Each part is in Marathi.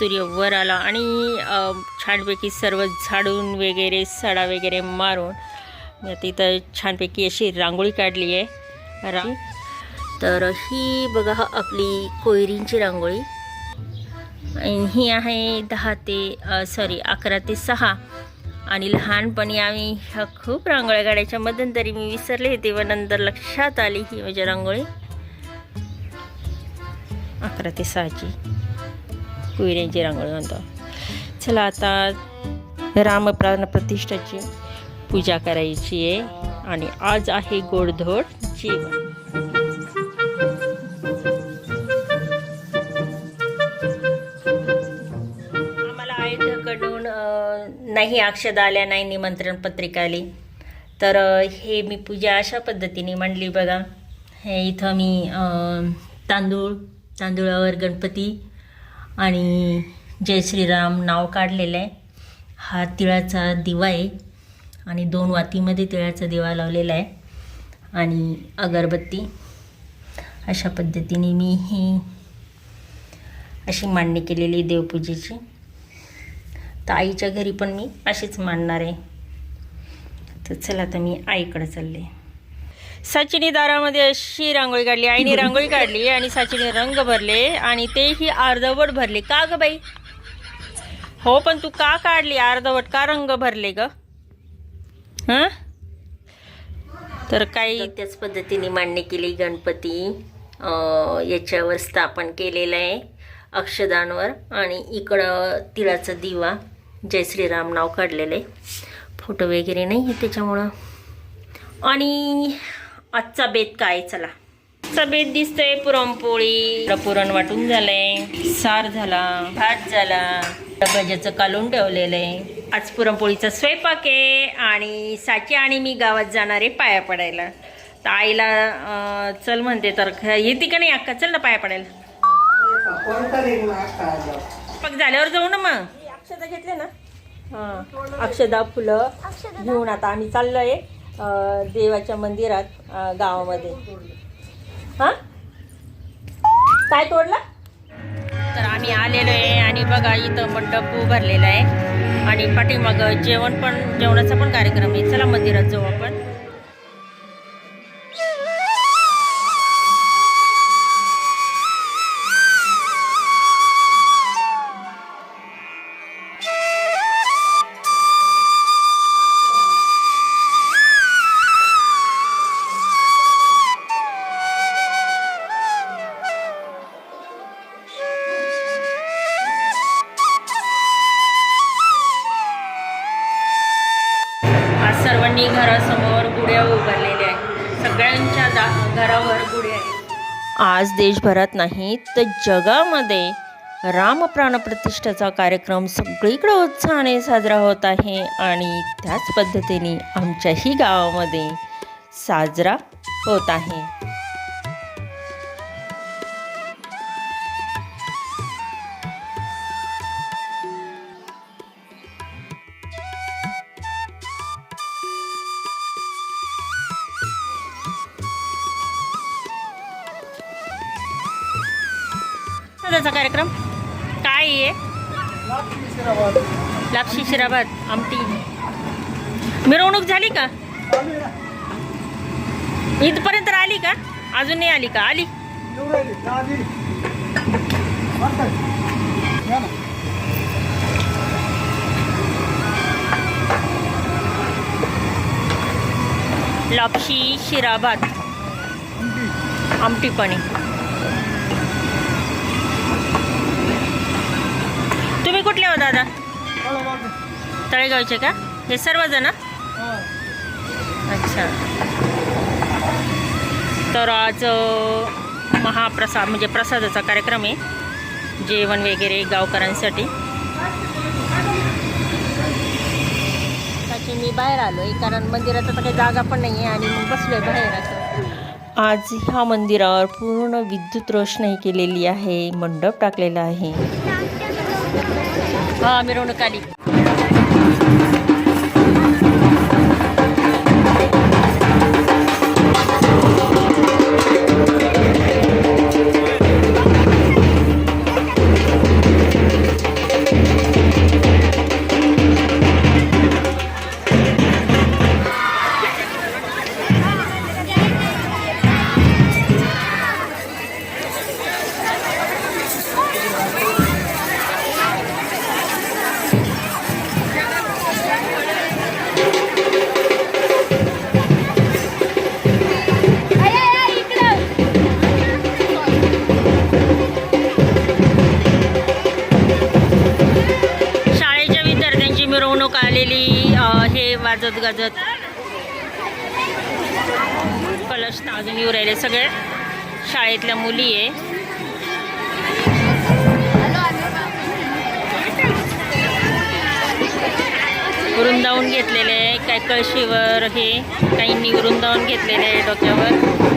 सूर्य वर आला आणि छानपैकी सर्व झाडून वगैरे सडा वगैरे मारून मी आता इथं छानपैकी अशी रांगोळी काढली आहे. रा तर ही बघा आपली कोयरींची रांगोळी. आणि ही आहे दहा ते सॉरी अकरा ते सहा. आणि लहानपणी आम्ही ह्या खूप रांगोळ्या काढायच्या. मध्यंतरी मी विसरले होते व नंतर लक्षात आली ही माझी रांगोळी. अकरा ते सहाची. कुहिऱ्यांची रांगोळी म्हणतो चला आता रामप्राण प्रतिष्ठाची पूजा करायची आहे आणि आज आहे गोडधोड जेवण. आम्हाला आयोजकाकडून नाही अक्षदा आल्या नाही निमंत्रण पत्रिका आली. तर हे मी पूजा अशा पद्धतीने मांडली बघा. हे इथं मी तांदूळ तांदूळावर गणपती आणि जय श्रीराम नाव काढलेलं आहे. हा तिळाचा दिवा आहे. आणि दोन वातीमध्ये तिळाचा दिवा लावलेला आहे. आणि अगरबत्ती. अशा पद्धतीने मी ही अशी मांडणी केलेली देवपूजेची. तर आईच्या घरी पण मी अशीच मांडणार आहे. तर चला आता मी आईकडे चालले. सचिनी दारामध्ये अशी रांगोळी काढली आईने रांगोळी काढली आणि सचिने रंग भरले आणि तेही अर्धवट भरले. का ग बाई? हो पण तू का काढली अर्धवट? का रंग भरले ग? हां? तर काही त्याच पद्धतीने मांडणी केली गणपती. याच्यावर स्थापन केलेलं आहे अक्षदानवर आणि इकडं तिळाचा दिवा. जय श्रीराम नाव काढलेलं आहे. फोटो वगैरे नाही आहे त्याच्यामुळं. आणि आजचा बेत काय? चला. आजचा बेत दिसतोय पुरणपोळी. पुरण वाटून झालंय. सार झाला. भात झाला. डब्याचं कालून ठेवलेलं आहे आज पुरणपोळीचा स्वयंपाक आहे आणि साची आणि मी गावात जाणार आहे पाया पडायला. तर आईला चल म्हणते तर येते का नाही अक्का? चल ना पाया पडायला. पग झाल्यावर जाऊ ना मग. अक्षदा घेतले ना? हां. अक्षदा फुलं घेऊन आता आम्ही चाललोय. देवाच्या मंदिरात गावामध्ये. हां? काय तोडला? तर आम्ही आलेलो आहे आणि बघा इथं मंडप उभारलेला आहे. आणि पाठीमाग जेवण पण जेवणाचा पण कार्यक्रम आहे. चला मंदिरात जाऊ आपण. देशभरात नाही तर जगामध्ये रामप्राण प्रतिष्ठेचा कार्यक्रम सगळीकडे उत्साहाने साजरा होत आहे आणि त्याच पद्धतीने आमच्याही गावामध्ये साजरा होत आहे. त्याचा कार्यक्रम? काय आहे? लापशी शिराबाद आमटी. मिरवणूक झाली का? इथपर्यंत आली का? अजून नाही आली का? आली? लापशी शिराबाद. आमटी पाणी. दादा? तळेगावचे का? हे सर्वजण? अच्छा. तर आज महाप्रसाद म्हणजे प्रसादाचा कार्यक्रम आहे. जेवण वगैरे गावकऱ्यांसाठी. मी बाहेर आलो आहे कारण मंदिरात आता काही जागा पण नाही आहे आणि मग बसलो आहे बाहेर असं आज ह्या मंदिरावर पूर्ण विद्युत रोषणाई केलेली आहे मंडप टाकलेला आहे. हा मिरवणूक आली आलेली गाजत गाजत. कलश अजून येऊ राहिले सगळे. शाळेतल्या मुली आहे. वृंदावून घेतलेले आहे. काय कळशीवर हे काहींनी वृंदावून घेतलेले आहे डोक्यावर.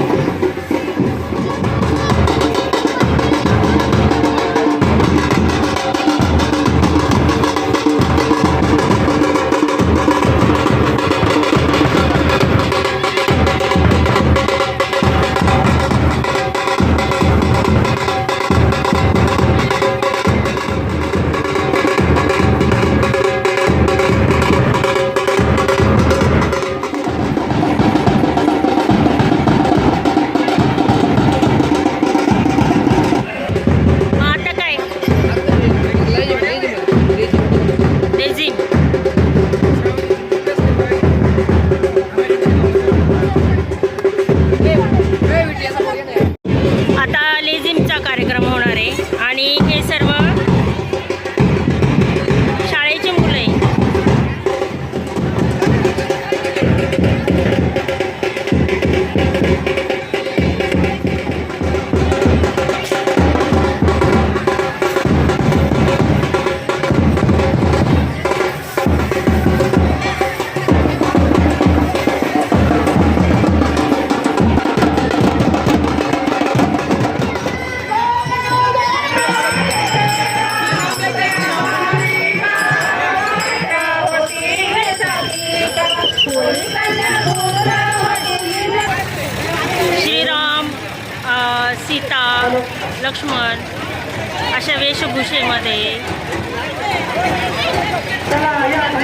वेशभूषेमध्ये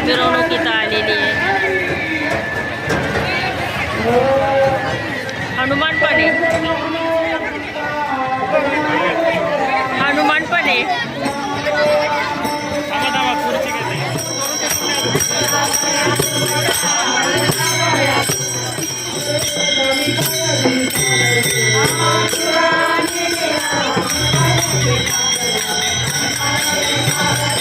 मिरवणुकीत आलेली आहे. हनुमान पण आहे हनुमान पण आहे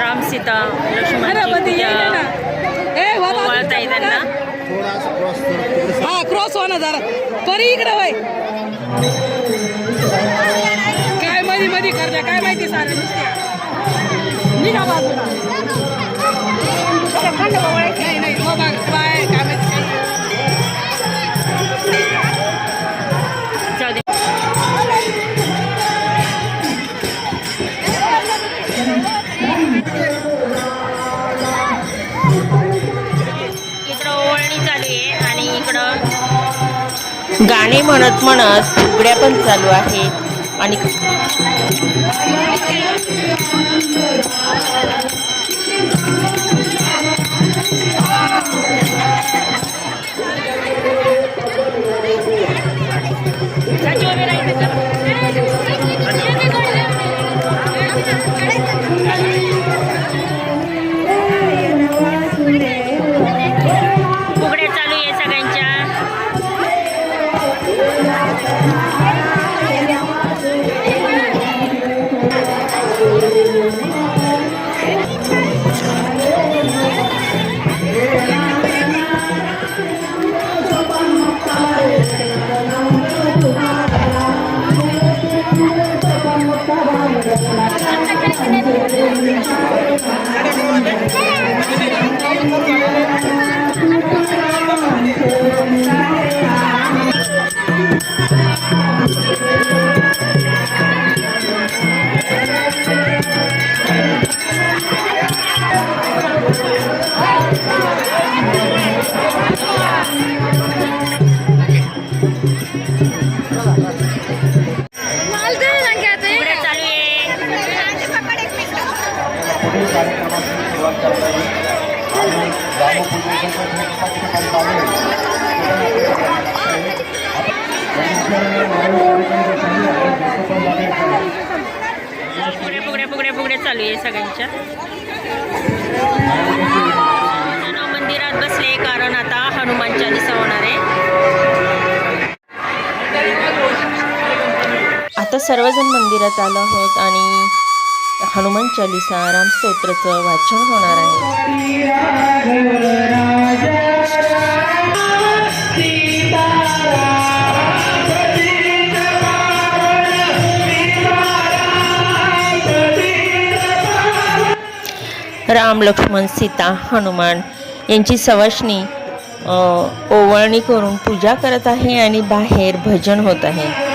राम सीता त्यांना कर. हा क्रॉस हो ना जरा. परी इकडे वय काय मध्ये मध्ये करते काय माहिती सारं निघा बाजूला. गाणे म्हणत म्हणत फुगड्या पण चालू आहेत. आणि फुगड्या फुगड्या फुगड्या फुगड्या चालू आहे सगळ्यांच्या. मंदिरात बसले कारण आता हनुमान चालीसा होणार आहे. आता सर्वजण मंदिरात आलो आहोत आणि हनुमान चालिसा राम स्तोत्राचं वाचन होणार आहे. राम लक्ष्मण सीता हनुमान यांची सवाष्णी ओवळणी करून पूजा करत आहे आणि बाहेर भजन होत आहे.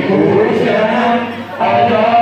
Hãy subscribe cho kênh Ghiền không bỏ lỡ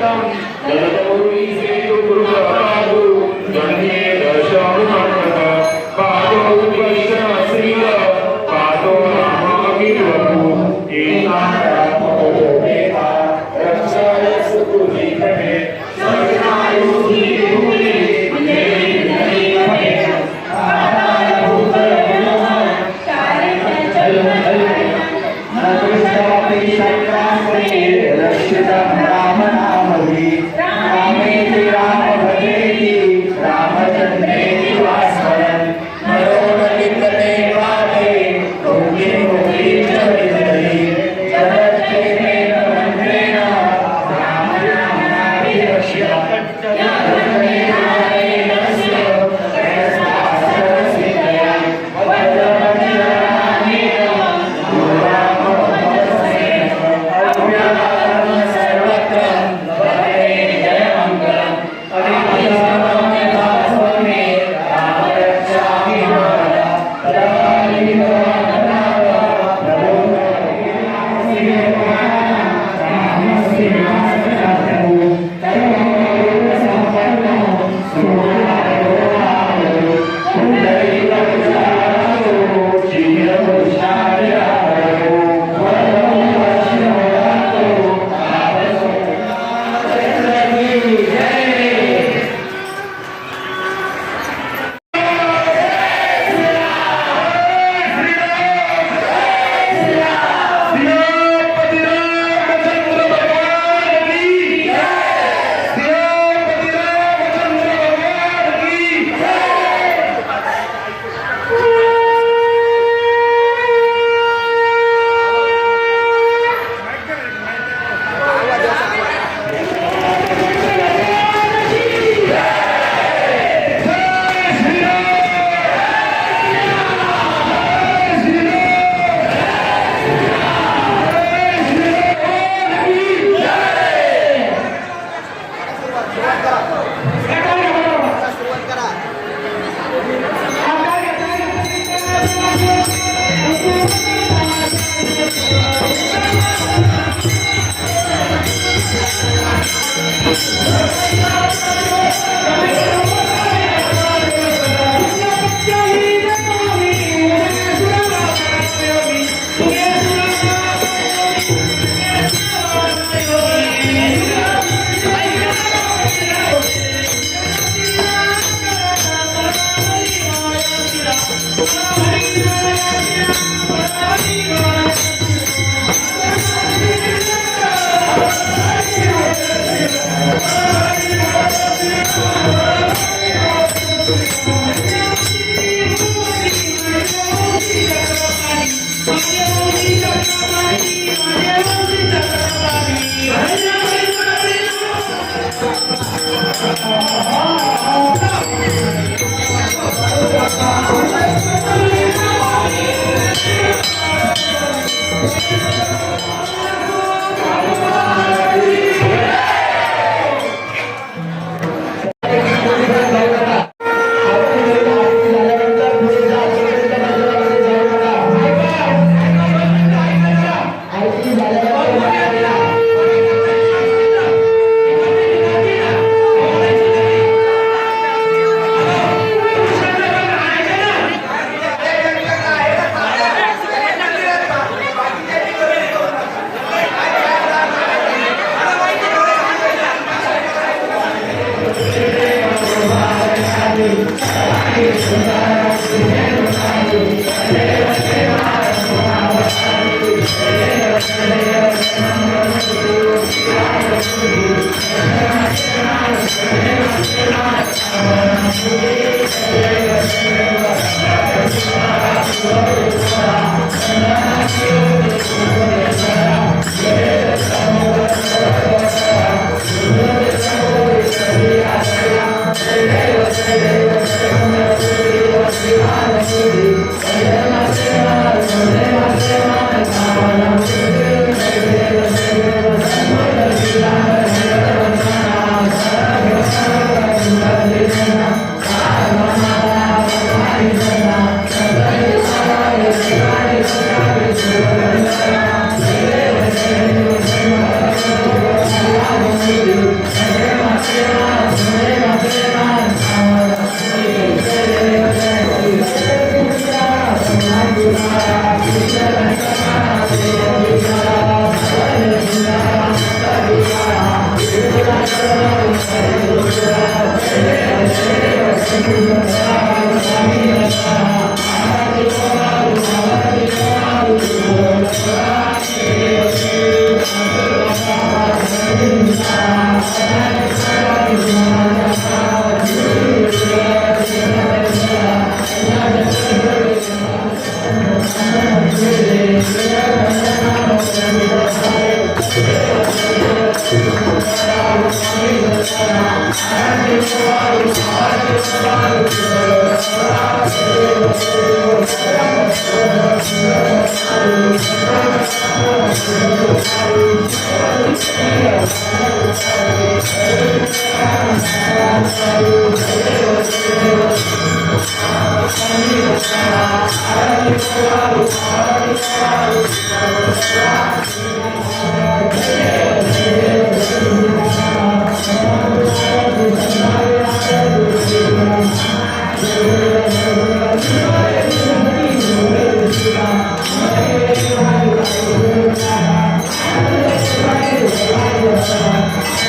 down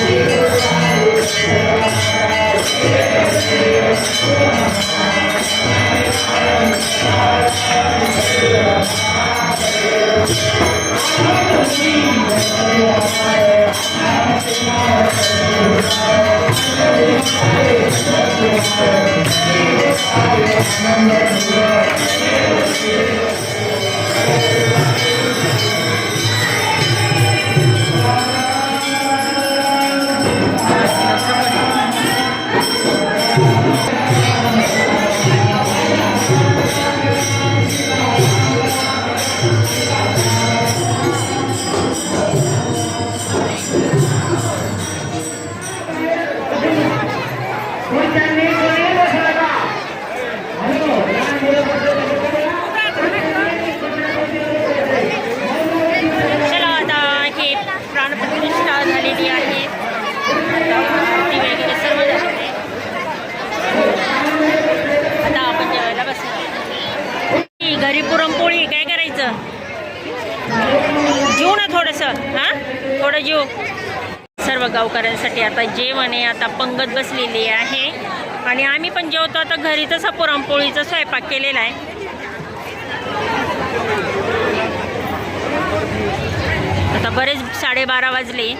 चला गावकऱ्यांसाठी आता जेवण आहे आता पंगत बसलेली आहे. आणि आम्ही पण जेवतो आता घरी तसा पुरणपोळीचा स्वयंपाक केलेला आहे. आता बरेच साडेबारा वाजले.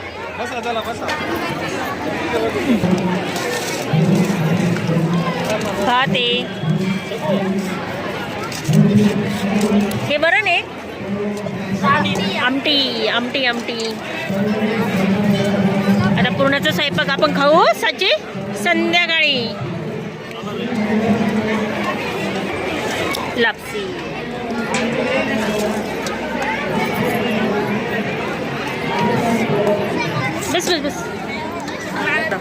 भात आहे हे बरं ने आमटी आमटी आमटी. पूर्णाचा स्वयंपाक आपण खाऊ साची? संध्याकाळी. लापसी. बस बस बस. आता.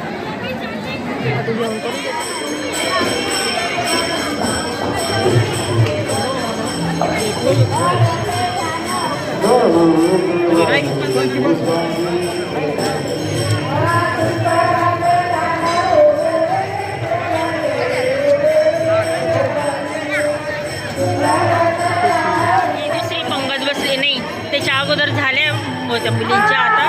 जेवण होत्या मुलींच्या आता.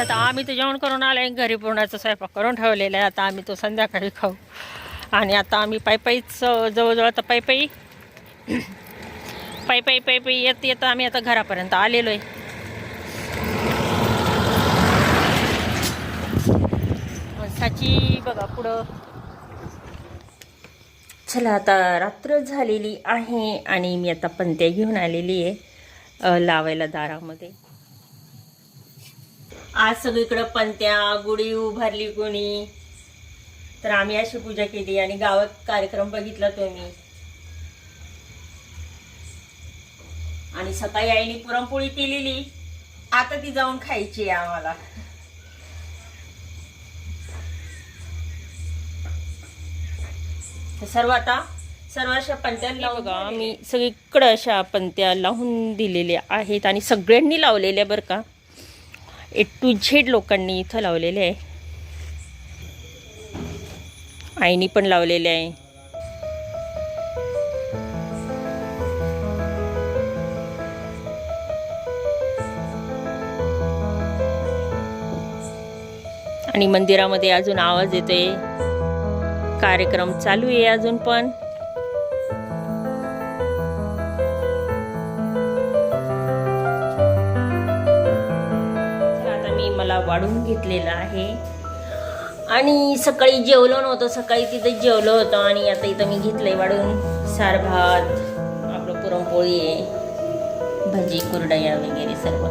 आता आम्ही तर जेवण करून आलो आहे घरी पुरणाचा स्वयंपाक करून ठेवलेला आहे. आता आम्ही तो संध्याकाळी खाऊ. आणि आता आम्ही पायपाईच जवळजवळ आता पायपाई. पायपाई पायपाई येत येत आम्ही आता घरापर्यंत आलेलो आहे साची बघा पुढं. चला आता रात्र झालेली आहे आणि मी आता पंत्या घेऊन आलेली आहे लावायला दारामध्ये. आज सगळीकडं पंत्या गुढी उभारली कोणी. तर आम्ही अशी पूजा केली आणि गावात कार्यक्रम बघितला तुम्ही आणि सकाळी आईने पुरणपोळी केलेली. आता ती जाऊन खायची आहे आम्हाला. तर सर्व आता सर्व अशा पंत्या बघा मी सगळीकडं अशा पंत्या लावून दिलेल्या आहेत आणि सगळ्यांनी लावलेल्या बरं का. ए टू झेड लोकांनी इथं लावलेले आहे. आईनी पण लावलेले आहे. आणि मंदिरामध्ये अजून आवाज येतोय. कार्यक्रम चालू आहे अजून पण. आता मी मला वाढून घेतलेलं आहे. आणि सकाळी जेवलो नव्हतं सकाळी तिथं जेवलो होतं आणि आता इथं मी घेतलंय वाढून. सार भात आपलं पुरणपोळी आहे भजी कुरडया वगैरे सर्व.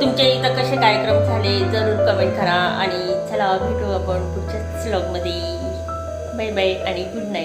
तुमच्या इथं कसे कार्यक्रम झाले? जरूर कमेंट करा आणि चला भेटू आपण สโลกมาดีไายบายอันนี้พุ่นไหน